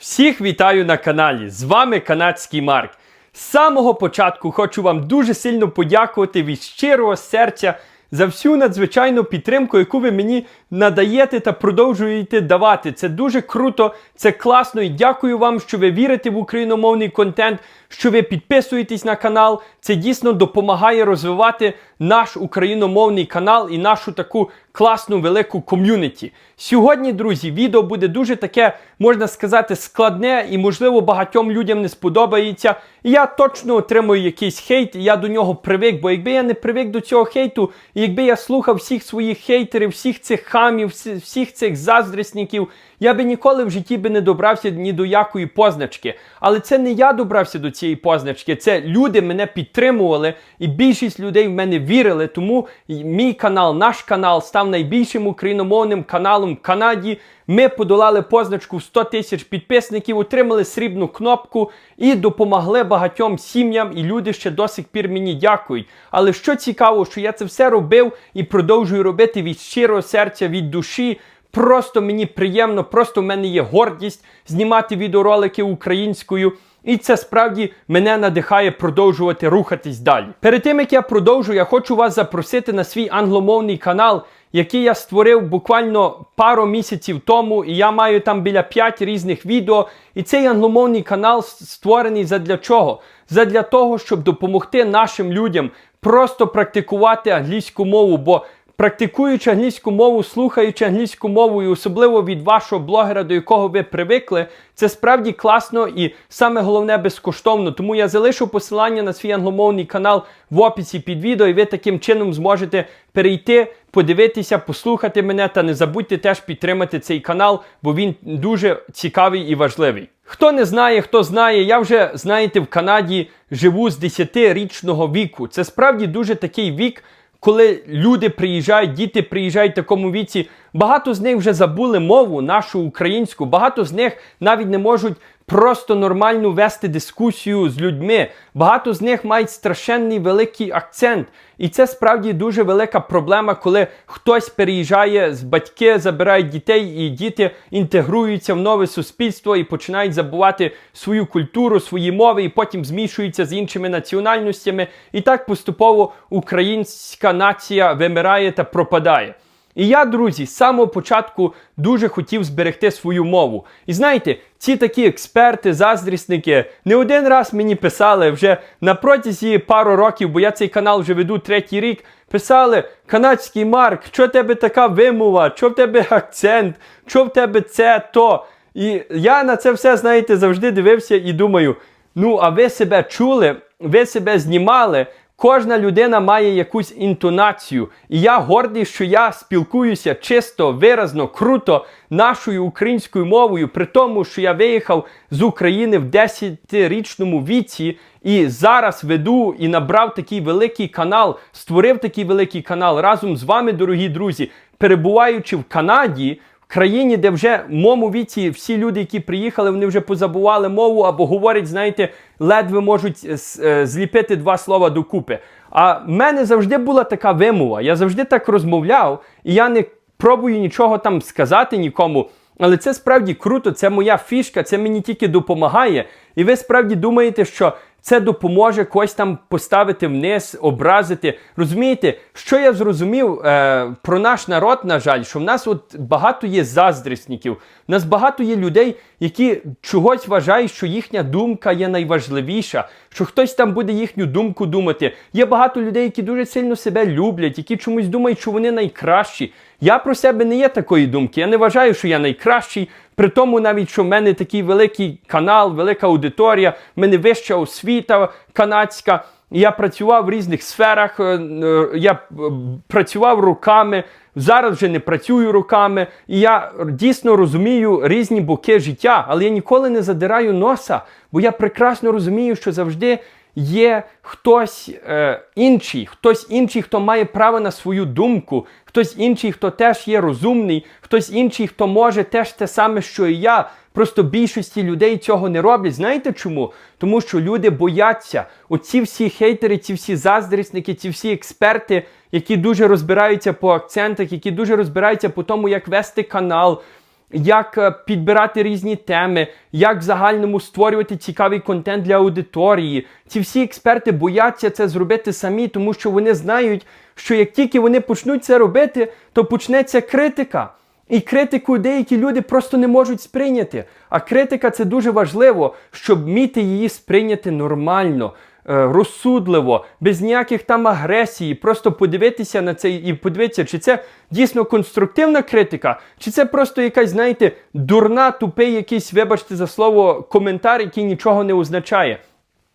Всіх вітаю на каналі. З вами канадський Марк. З самого початку хочу вам дуже сильно подякувати від щирого серця за всю надзвичайну підтримку, яку ви мені надаєте та продовжуєте давати. Це дуже круто, це класно і дякую вам, що ви вірите в україномовний контент, що ви підписуєтесь на канал. Це дійсно допомагає розвивати наш україномовний канал і нашу таку класну велику ком'юніті. Сьогодні, друзі, відео буде дуже таке, можна сказати, складне і, можливо, багатьом людям не сподобається. Я точно отримую якийсь хейт, і я до нього привик, бо якби я не привик до цього хейту, і якби я слухав всіх своїх хейтерів, всіх цих хамів, всі- всіх цих заздрісників, я би ніколи в житті би не добрався ні до якої позначки. Але це не я добрався до цієї позначки, це люди мене підтримували, і більшість людей в мене вірили. Тому мій канал, наш канал став найбільшим україномовним каналом в Канаді. Ми подолали позначку в 100 тисяч підписників, отримали срібну кнопку і допомогли багатьом сім'ям, і люди ще до сих пір мені дякують. Але що цікаво, що я це все робив і продовжую робити від щирого серця, від душі. Просто мені приємно, просто в мене є гордість знімати відеоролики українською. І це справді мене надихає продовжувати рухатись далі. Перед тим як я продовжу, я хочу вас запросити на свій англомовний канал, який я створив буквально пару місяців тому, і я маю там біля 5 різних відео. І цей англомовний канал створений задля чого? Задля того, щоб допомогти нашим людям просто практикувати англійську мову. Бо Практикуючи англійську мову, слухаючи англійську мову, і особливо від вашого блогера, до якого ви привикли, це справді класно і саме головне безкоштовно. Тому я залишу посилання на свій англомовний канал в описі під відео, і ви таким чином зможете перейти, подивитися, послухати мене та не забудьте теж підтримати цей канал, бо він дуже цікавий і важливий. Хто не знає, хто знає, я вже знаєте в Канаді живу з 10-річного віку. Це справді дуже такий вік коли люди приїжджають, діти приїжджають в такому віці, багато з них вже забули мову нашу українську, багато з них навіть не можуть просто нормально вести дискусію з людьми. Багато з них мають страшенний великий акцент. І це справді дуже велика проблема, коли хтось переїжджає з батьки, забирають дітей, і діти інтегруються в нове суспільство і починають забувати свою культуру, свої мови, і потім змішуються з іншими національностями. І так поступово українська нація вимирає та пропадає. І я, друзі, з самого початку дуже хотів зберегти свою мову. І знаєте, ці такі експерти, заздрісники не один раз мені писали вже на протязі пару років, бо я цей канал вже веду третій рік. Писали: канадський Марк, що в тебе така вимова, що в тебе акцент, що в тебе це то. І я на це все, знаєте, завжди дивився і думаю: ну, а ви себе чули, ви себе знімали. Кожна людина має якусь інтонацію, і я гордий, що я спілкуюся чисто, виразно, круто нашою українською мовою, при тому, що я виїхав з України в 10-річному віці і зараз веду і набрав такий великий канал, створив такий великий канал разом з вами, дорогі друзі, перебуваючи в Канаді. Країні, де вже в моєму віці всі люди, які приїхали, вони вже позабували мову або говорять, знаєте, ледве можуть е, е, зліпити два слова докупи. А в мене завжди була така вимова. Я завжди так розмовляв, і я не пробую нічого там сказати нікому. Але це справді круто, це моя фішка, це мені тільки допомагає. І ви справді думаєте, що це допоможе когось там поставити вниз, образити. Розумієте, що я зрозумів е, про наш народ, на жаль, що в нас от багато є заздрісників, в нас багато є людей, які чогось вважають, що їхня думка є найважливіша, що хтось там буде їхню думку думати. Є багато людей, які дуже сильно себе люблять, які чомусь думають, що вони найкращі. Я про себе не є такої думки. Я не вважаю, що я найкращий. При тому, навіть що в мене такий великий канал, велика аудиторія, в мене вища освіта канадська. Я працював в різних сферах, е, е, я е, працював руками, зараз вже не працюю руками. І я дійсно розумію різні боки життя, але я ніколи не задираю носа, бо я прекрасно розумію, що завжди є хтось е, інший, хтось інший, хто має право на свою думку, хтось інший, хто теж є розумний, хтось інший, хто може теж те саме, що і я. Просто більшості людей цього не роблять. Знаєте чому? Тому що люди бояться. Оці всі хейтери, ці всі заздрісники, ці всі експерти, які дуже розбираються по акцентах, які дуже розбираються по тому, як вести канал, як е, підбирати різні теми, як в загальному створювати цікавий контент для аудиторії. Ці всі експерти бояться це зробити самі, тому що вони знають, що як тільки вони почнуть це робити, то почнеться критика. І критику деякі люди просто не можуть сприйняти. А критика це дуже важливо, щоб вміти її сприйняти нормально, розсудливо, без ніяких там агресії. Просто подивитися на це і подивитися, чи це дійсно конструктивна критика, чи це просто якась, знаєте, дурна, тупий якийсь, вибачте за слово, коментар, який нічого не означає.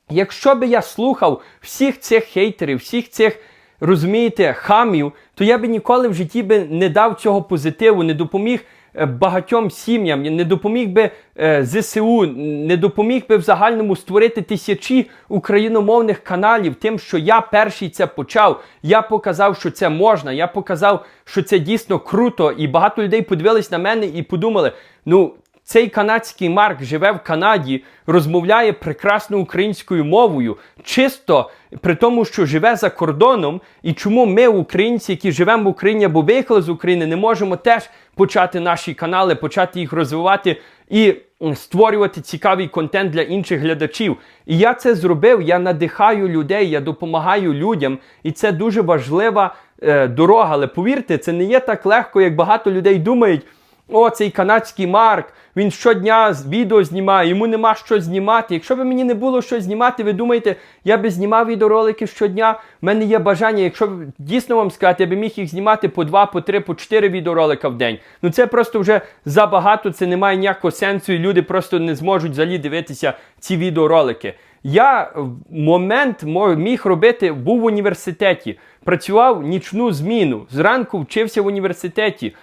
Якщо би я слухав всіх цих хейтерів, всіх цих, розумієте, хамів, то я би ніколи в житті би не дав цього позитиву, не допоміг е, багатьом сім'ям, не допоміг би е, ЗСУ, не допоміг би в загальному створити тисячі україномовних каналів, тим, що я перший це почав. Я показав, що це можна. Я показав, що це дійсно круто. І багато людей подивились на мене і подумали: ну. Цей канадський Марк живе в Канаді, розмовляє прекрасно українською мовою, чисто при тому, що живе за кордоном. І чому ми, українці, які живемо в Україні або виїхали з України, не можемо теж почати наші канали, почати їх розвивати і створювати цікавий контент для інших глядачів. І я це зробив. Я надихаю людей, я допомагаю людям, і це дуже важлива е, дорога. Але повірте, це не є так легко, як багато людей думають. О, цей канадський Марк, він щодня відео знімає, йому нема що знімати. Якщо б мені не було що знімати, ви думаєте, я би знімав відеоролики щодня. У мене є бажання, якщо б дійсно вам сказати, я би міг їх знімати по два, по три, по чотири відеоролика в день. Ну це просто вже забагато, це не має ніякого сенсу, і люди просто не зможуть взагалі дивитися ці відеоролики. Я в момент міг робити, був в університеті, працював нічну зміну. Зранку вчився в університеті,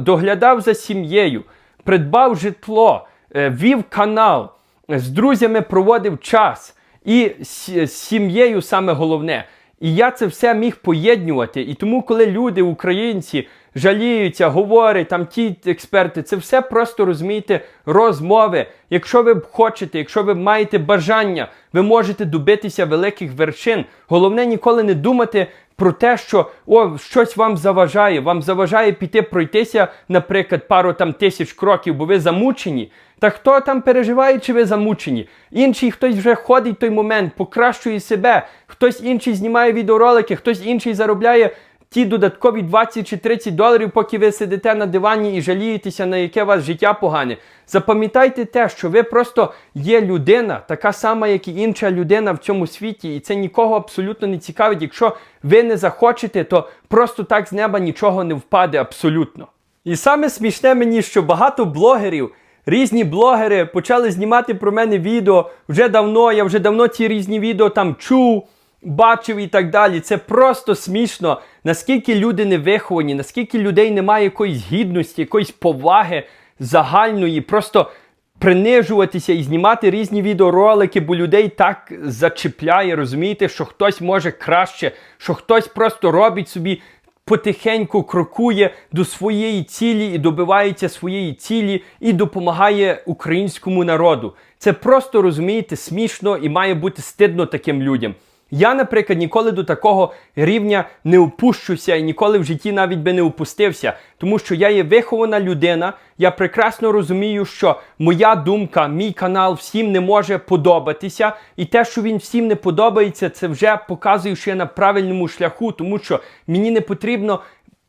доглядав за сім'єю, придбав житло, е, вів канал, е, з друзями проводив час. І з сім'єю саме головне. І я це все міг поєднувати. І тому, коли люди, українці, жаліються, говорять, там ті експерти, це все просто розумієте, розмови. Якщо ви хочете, якщо ви маєте бажання, ви можете добитися великих вершин. Головне ніколи не думати про те, що о, щось вам заважає. Вам заважає піти пройтися, наприклад, пару там тисяч кроків, бо ви замучені. Та хто там переживає, чи ви замучені? Інший хтось вже ходить в той момент, покращує себе, хтось інший знімає відеоролики, хтось інший заробляє ті додаткові 20 чи 30 доларів, поки ви сидите на дивані і жалієтеся, на яке у вас життя погане. Запам'ятайте те, що ви просто є людина, така сама, як і інша людина в цьому світі, і це нікого абсолютно не цікавить. Якщо ви не захочете, то просто так з неба нічого не впаде абсолютно. І саме смішне мені, що багато блогерів. Різні блогери почали знімати про мене відео вже давно. Я вже давно ці різні відео там чув, бачив і так далі. Це просто смішно, наскільки люди не виховані, наскільки людей немає якоїсь гідності, якоїсь поваги загальної, просто принижуватися і знімати різні відеоролики, бо людей так зачіпляє, розумієте, що хтось може краще, що хтось просто робить собі потихеньку крокує до своєї цілі і добивається своєї цілі і допомагає українському народу. Це просто розумієте смішно і має бути стидно таким людям. Я, наприклад, ніколи до такого рівня не опущуся і ніколи в житті навіть би не опустився, тому що я є вихована людина. Я прекрасно розумію, що моя думка, мій канал всім не може подобатися, і те, що він всім не подобається, це вже показує, що я на правильному шляху, тому що мені не потрібно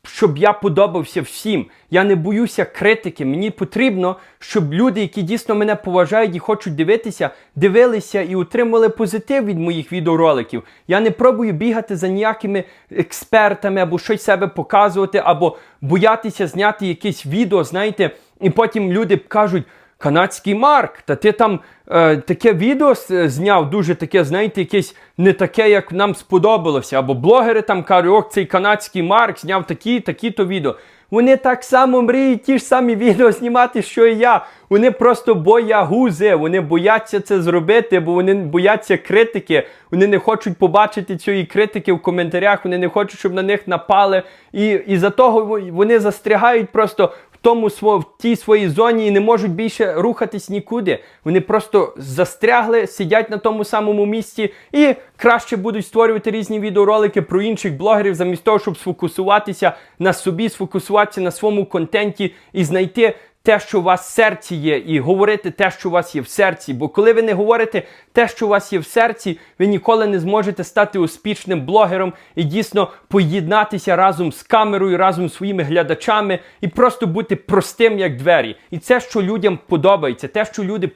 щоб я подобався всім. Я не боюся критики. Мені потрібно, щоб люди, які дійсно мене поважають і хочуть дивитися, дивилися і отримали позитив від моїх відеороликів. Я не пробую бігати за ніякими експертами або щось себе показувати, або боятися зняти якесь відео, знаєте, і потім люди кажуть. Канадський Марк, та ти там е, таке відео зняв, дуже таке, знаєте, якесь не таке, як нам сподобалося. Або блогери там кажуть, ох, цей канадський Марк зняв такі, такі-то відео. Вони так само мріють ті ж самі відео знімати, що і я. Вони просто боягузи, вони бояться це зробити, бо вони бояться критики. Вони не хочуть побачити цієї критики в коментарях, вони не хочуть, щоб на них напали. І, і за того вони застрягають просто тому сво- в тій своїй зоні і не можуть більше рухатись нікуди. Вони просто застрягли, сидять на тому самому місці і краще будуть створювати різні відеоролики про інших блогерів, замість того, щоб сфокусуватися на собі, сфокусуватися на своєму контенті і знайти. Те, що у вас в серці є, і говорити те, що у вас є в серці. Бо коли ви не говорите те, що у вас є в серці, ви ніколи не зможете стати успішним блогером і дійсно поєднатися разом з камерою, разом з своїми глядачами і просто бути простим як двері. І це, що людям подобається, те, що люди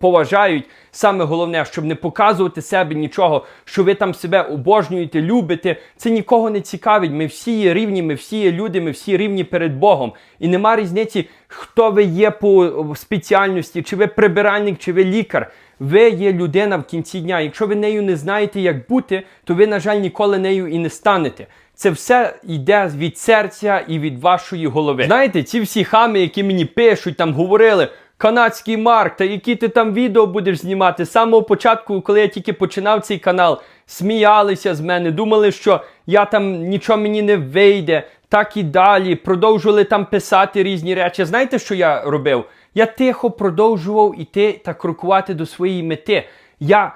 поважають, саме головне, щоб не показувати себе нічого, що ви там себе обожнюєте, любите. Це нікого не цікавить. Ми всі є рівні, ми всі є люди, ми всі рівні перед Богом. І нема різниці, хто ви є по спеціальності, чи ви прибиральник, чи ви лікар. Ви є людина в кінці дня. Якщо ви нею не знаєте, як бути, то ви, на жаль, ніколи нею і не станете. Це все йде від серця і від вашої голови. Знаєте, ці всі хами, які мені пишуть, там говорили. Канадський Марк, та які ти там відео будеш знімати? З самого початку, коли я тільки починав цей канал, сміялися з мене, думали, що я там нічого мені не вийде, так і далі. Продовжували там писати різні речі. Знаєте, що я робив? Я тихо продовжував іти та крокувати до своєї мети. Я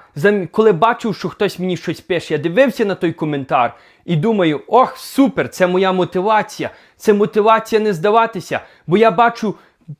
коли бачив, що хтось мені щось пише, я дивився на той коментар і думаю, ох, супер, це моя мотивація. Це мотивація не здаватися. Бо я бачу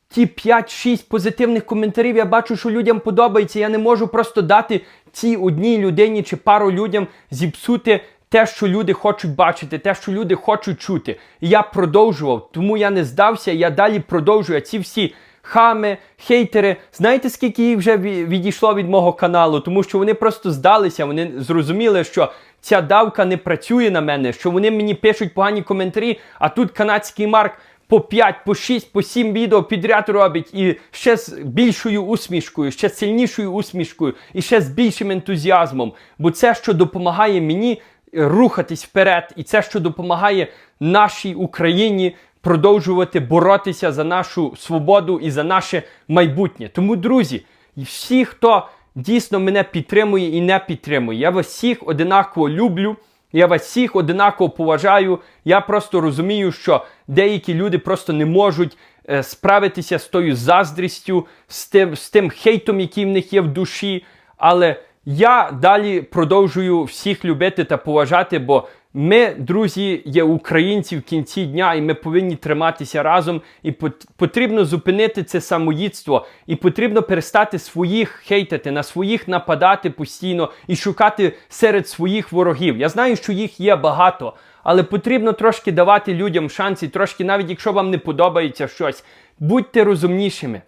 ті 5-6 позитивних коментарів, я бачу, що людям подобається. Я не можу просто дати цій одній людині чи пару людям зіпсути те, що люди хочуть бачити, те, що люди хочуть чути. І я продовжував, тому я не здався, я далі продовжую. А ці всі хами, хейтери. Знаєте, скільки їх вже відійшло від мого каналу? Тому що вони просто здалися, вони зрозуміли, що ця давка не працює на мене, що вони мені пишуть погані коментарі, а тут канадський Марк по 5, по 6, по 7 відео підряд робить і ще з більшою усмішкою, ще сильнішою усмішкою і ще з більшим ентузіазмом. Бо це, що допомагає мені е, рухатись вперед, і це, що допомагає нашій Україні продовжувати боротися за нашу свободу і за наше майбутнє. Тому, друзі, всі, хто дійсно мене підтримує і не підтримує, я вас всіх одинаково люблю. Я вас всіх одинаково поважаю. Я просто розумію, що деякі люди просто не можуть е, справитися з тою заздрістю, з тим, з тим хейтом, який в них є в душі. Але я далі продовжую всіх любити та поважати, бо ми, друзі, є українці в кінці дня, і ми повинні триматися разом. І потрібно зупинити це самоїдство, і потрібно перестати своїх хейтити, на своїх нападати постійно і шукати серед своїх ворогів. Я знаю, що їх є багато, але потрібно трошки давати людям шанси, трошки, навіть якщо вам не подобається щось, будьте розумнішими.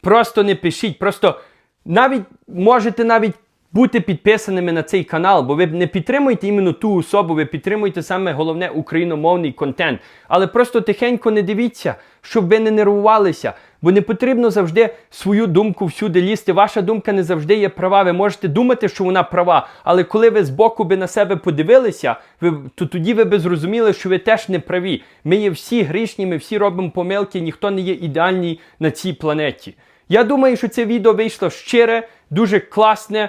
Просто не пишіть, просто навіть можете навіть бути підписаними на цей канал, бо ви не підтримуєте іменно ту особу, ви підтримуєте саме головне україномовний контент. Але просто тихенько не дивіться, щоб ви не нервувалися. Бо не потрібно завжди свою думку всюди лізти. Ваша думка не завжди є права. Ви можете думати, що вона права, але коли ви збоку би на себе подивилися, ви, то тоді ви би зрозуміли, що ви теж не праві. Ми є всі грішні, ми всі робимо помилки, ніхто не є ідеальний на цій планеті. Я думаю, що це відео вийшло щире, дуже класне.